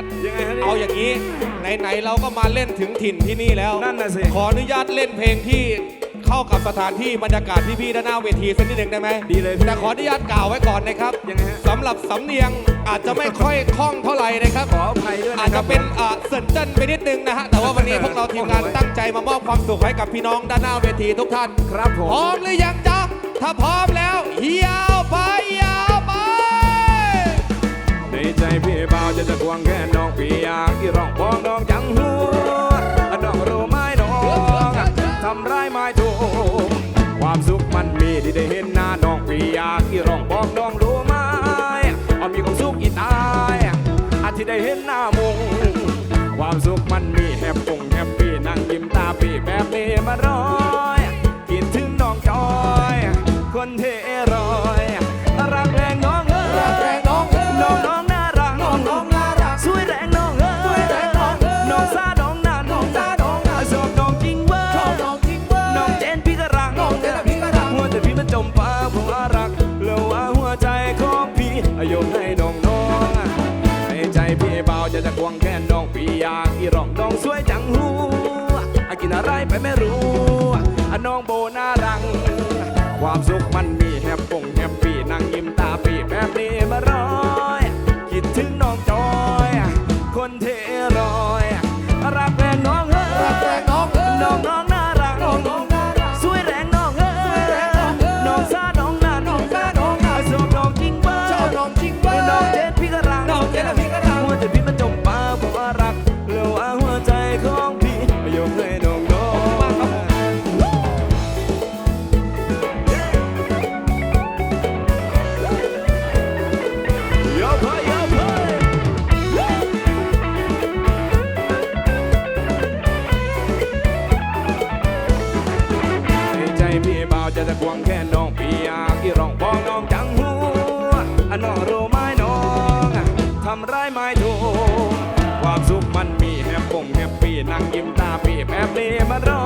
ทยังไงฮะเอาอย่างนี้ ไหนๆเราก็มาเล่นถึงถิ่นที่นี่แล้วนั่นน่ะสิ ขออนุญาตเล่นเพลงที่เข้ากับสถานที่บรรยากาศที่พี่ๆด้านหน้าเวทีสักนิดหนึ่งได้ไหมดีเลยแต่ขออนุญาตกล่าวไว้ก่อนนะครับยังไงฮะ สำหรับสำเนียงอาจจะไม่ค่อยคล่องเท่าไหร่นะครับ ขออภัยด้วยาจนะครัจะเป็นอ่าเซินจันไปนิดนึงนะฮะ แต่ว่าวันนี้พวกเราทีมงานตั้งใจมามอบความสุขให้กับพี่น้องด้านหน้าเวทีทุกท่านครับผม พร้อมหรือยังจ๊ะ ถ้าพร้อมแล้วเฮียวไป ใจพี่เบาจะตะควงแค่น้องพี่ยาที่ร้องพ้องน้องจังหัวน้องรู้ไม้น้องทำร้ายไม่ถูกความสุขมันมีที่ได้เห็นหน้าน้องพี่ยาที่ร้องพ้องน้องรู้ไหมเอามีความสุขอีตายอาที่ได้เห็นหน้ามุงความสุขมันมีแฮปปง รู้น้องโบน่ารัง ความสุขมันมีแ madrón.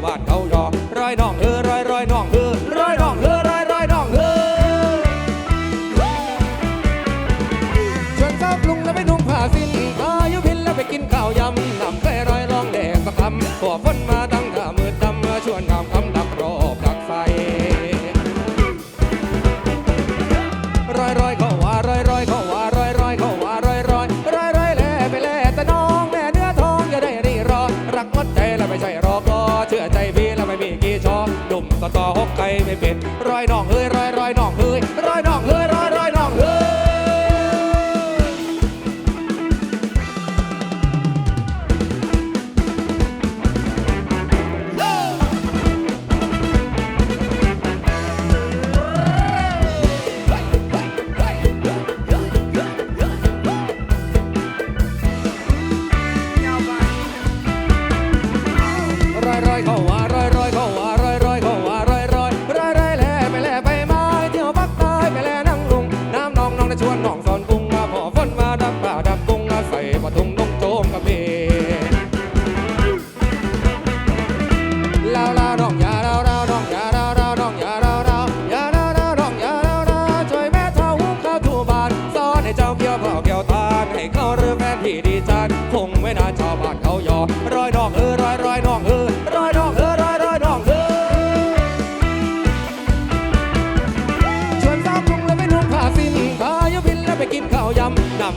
าวบาดเขาดอร้อยน้องเอ้ Baby.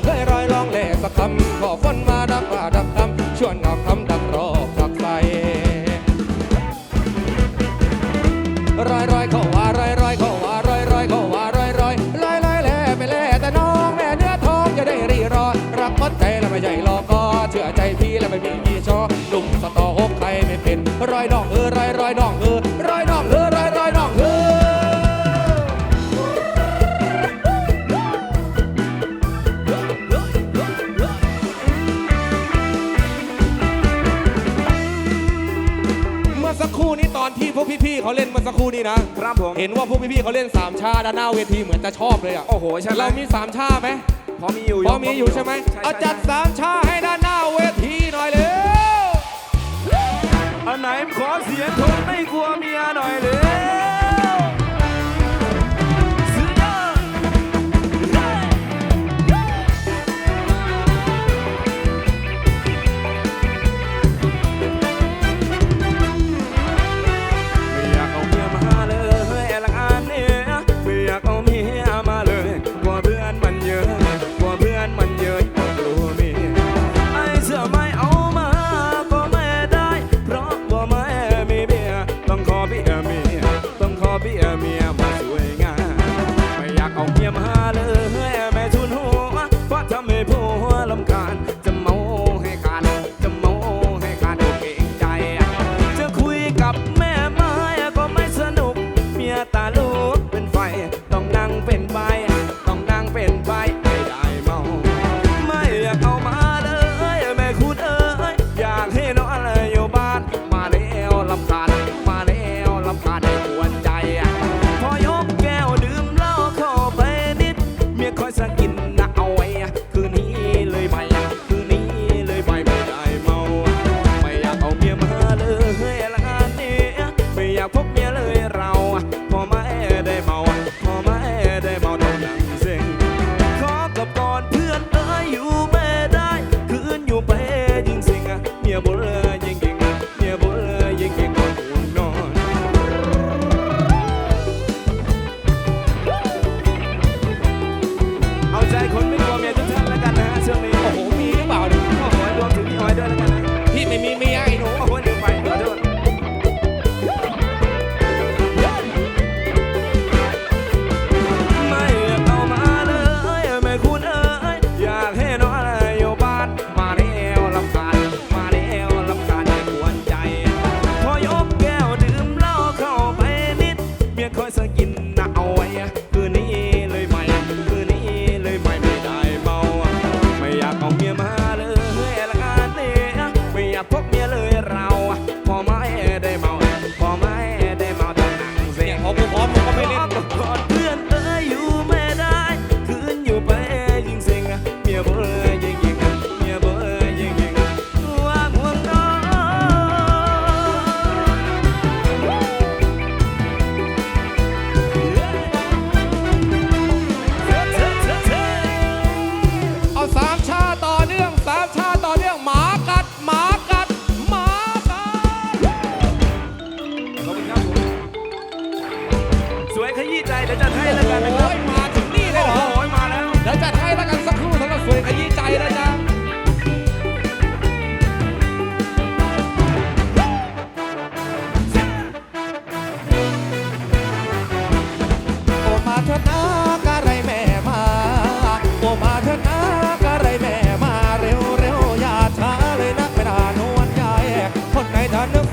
เคยรอยลองแหล่สักคำขอคนมา เขาเล่นเมื่อสักครู่นี้นะครับผม เห็นว่าพวกพี่ๆเขาเล่นสามชาด้านหน้าเวทีเหมือนจะชอบเลยอะโอ้โห ใช่เรามีสามชาไหมพอมีอยู่พอมีอยู่ใช่ไหมเอาจัดสามชาให้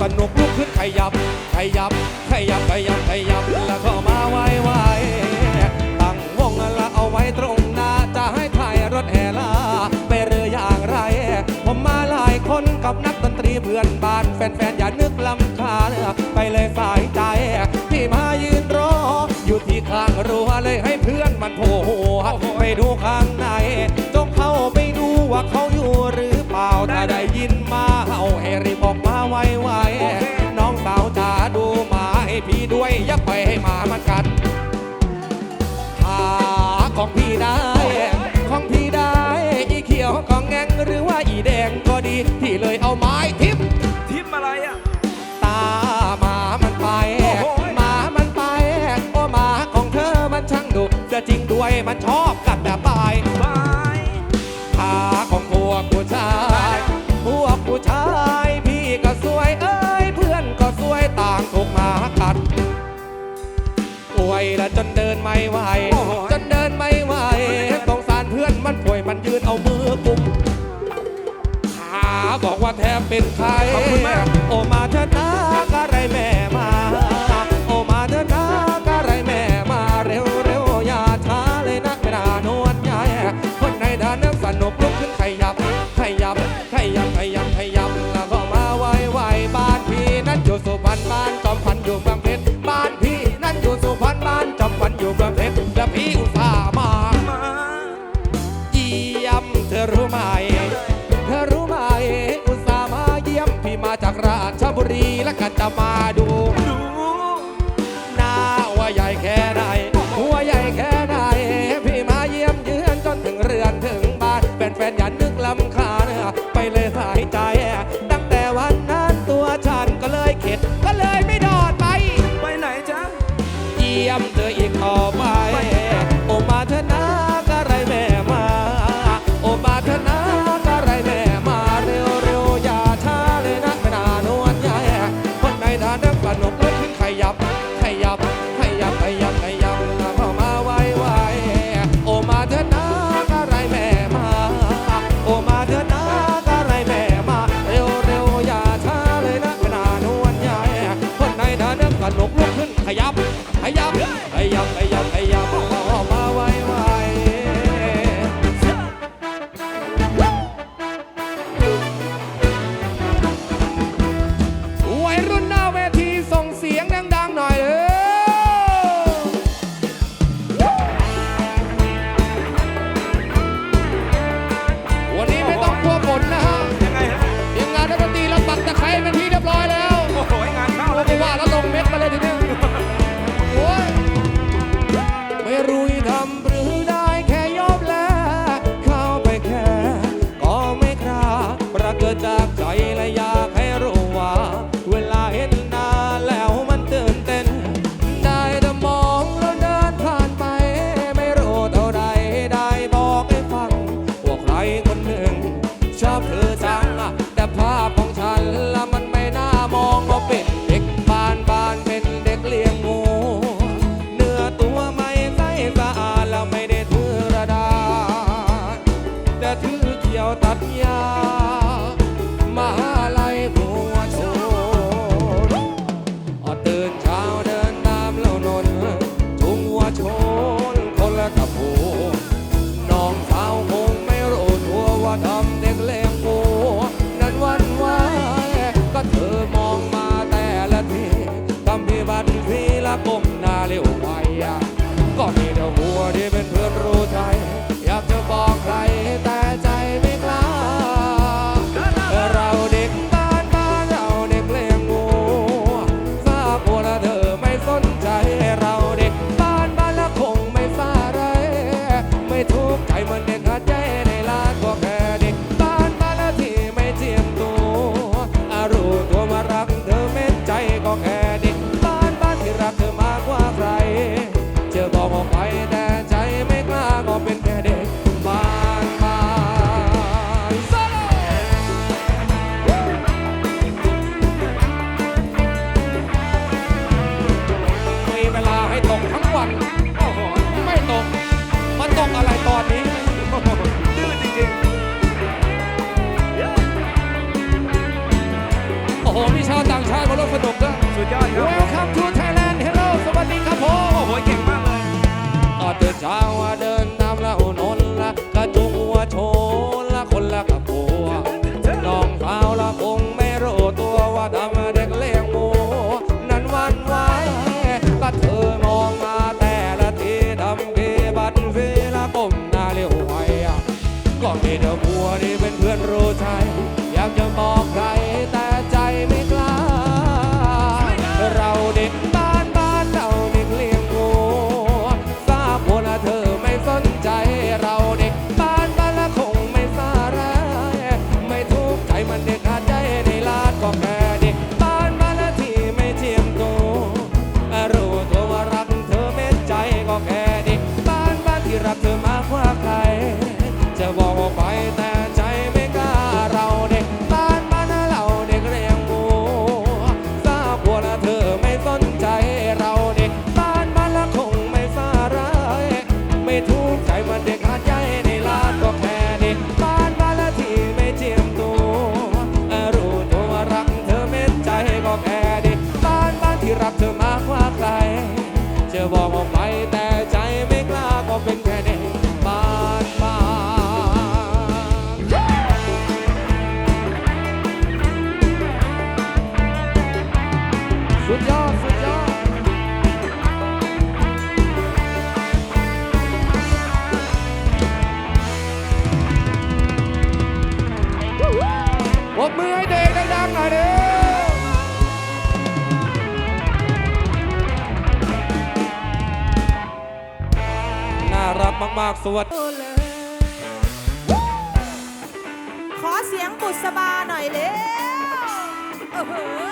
สนุกลุกขึ้นขยับ ขยับ ขยับ ขยับ ขยับ แล้วก็มาไว้ไวตั้งวงละเอาไว้ตรงหน้า จะให้ใคยรถแห่ลาไปเรืออย่างไร ผมมาหลายคนกับนักดนตรีเพื่อนบ้าน แฟนๆ อย่านึกลำคาญไปเลยฝ่ายใจ ที่มายืนรอ อยู่ที่ข้างรั้วเลยให้เพื่อนมันโผล่ไปดูข้างในจงเข้าไปดูว่าเขาอยู่หรือเปล่าถ้าได้ยินมาเอาให้รีบบอกมาไว้ว่า อย่าปล่อยให้หมามันกัดขาของพี่ได้ ของพี่ได้ อีเขียวของแงงหรือว่าอีแดงก็ดีที่เลยเอาไม้ทิพทิพอะไรอะ ตาหมามันไป หมามันไป โอ้หมาของเธอมันช่างดุจะจริงด้วยมันชอบ ไม่ไหวจนเดินไม่ไหวสงสารเพื่อนมันป่วยมันยืนเอามือกุมขาบอกว่าแทบเป็นไข้โอมาชะตา พี่อุตส่าห์มา เยี่ยมเธอรู้ไหม เธอรู้ไหม อุตส่าห์มาเยี่ยมพี่มาจากราชบุรีและกันจะมาด สนุกก็สุดยอดครับ Welcome to Thailand Hello สวัสดีครับผม โอ้โหเก่งมากเลยตอนเดินช้าวั สุดยอด สุดยอดบมือให้เด็กดังๆหน่อยเร็วน่ารักมากๆ สวัสดี ขอเสียงบุษบาหน่อยเร็ว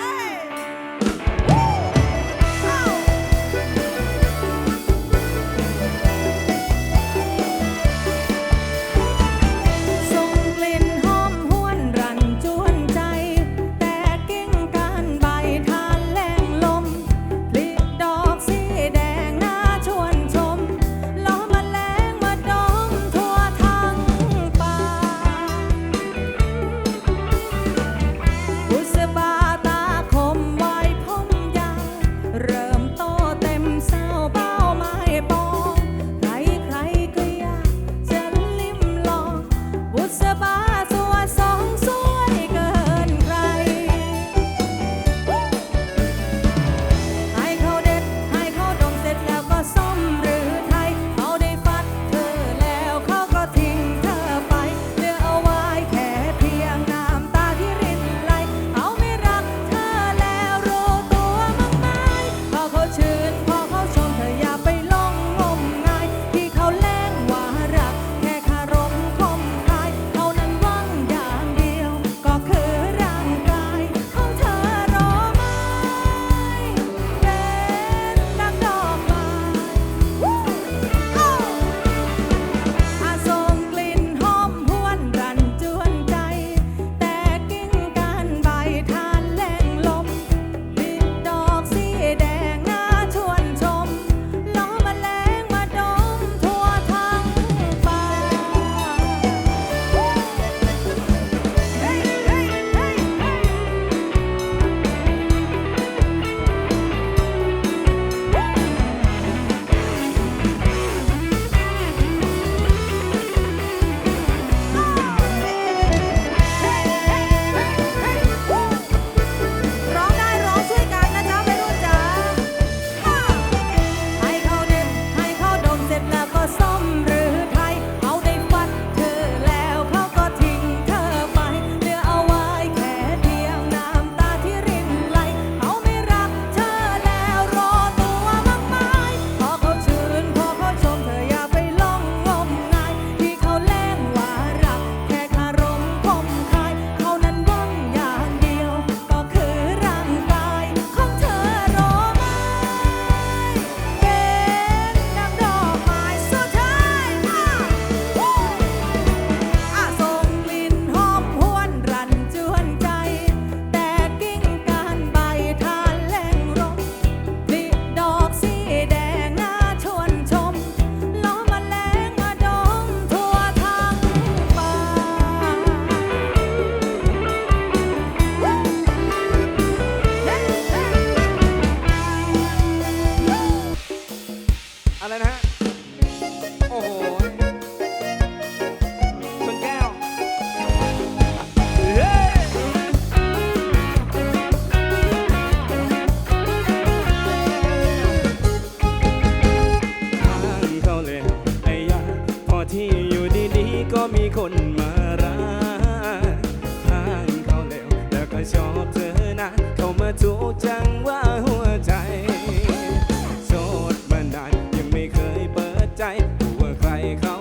เขาจะมา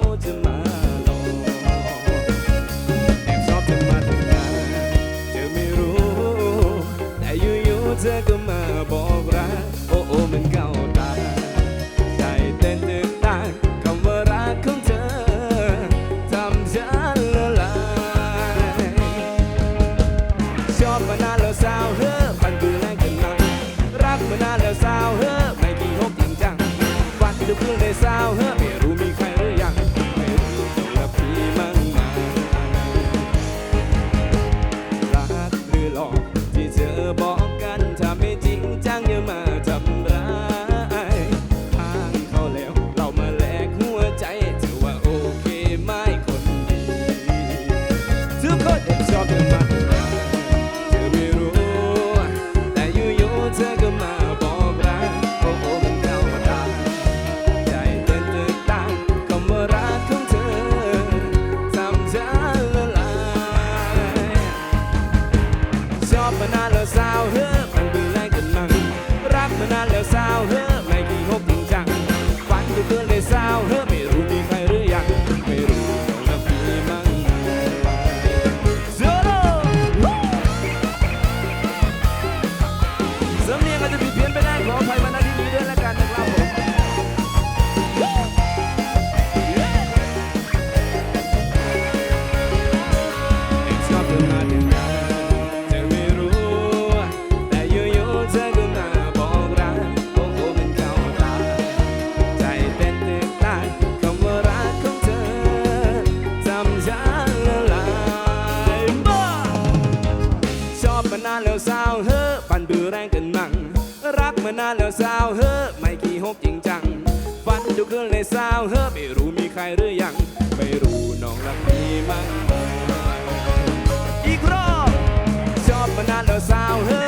แล้วสาวเฮ้อไม่ขี้หกจริงจังฟันทุกคืนเลยสาวเฮ้อไม่รู้มีใครหรือยัง ไม่รู้น้องรักมีมั้งอีกรอบชอบมานานแล้วสาวเฮ้อ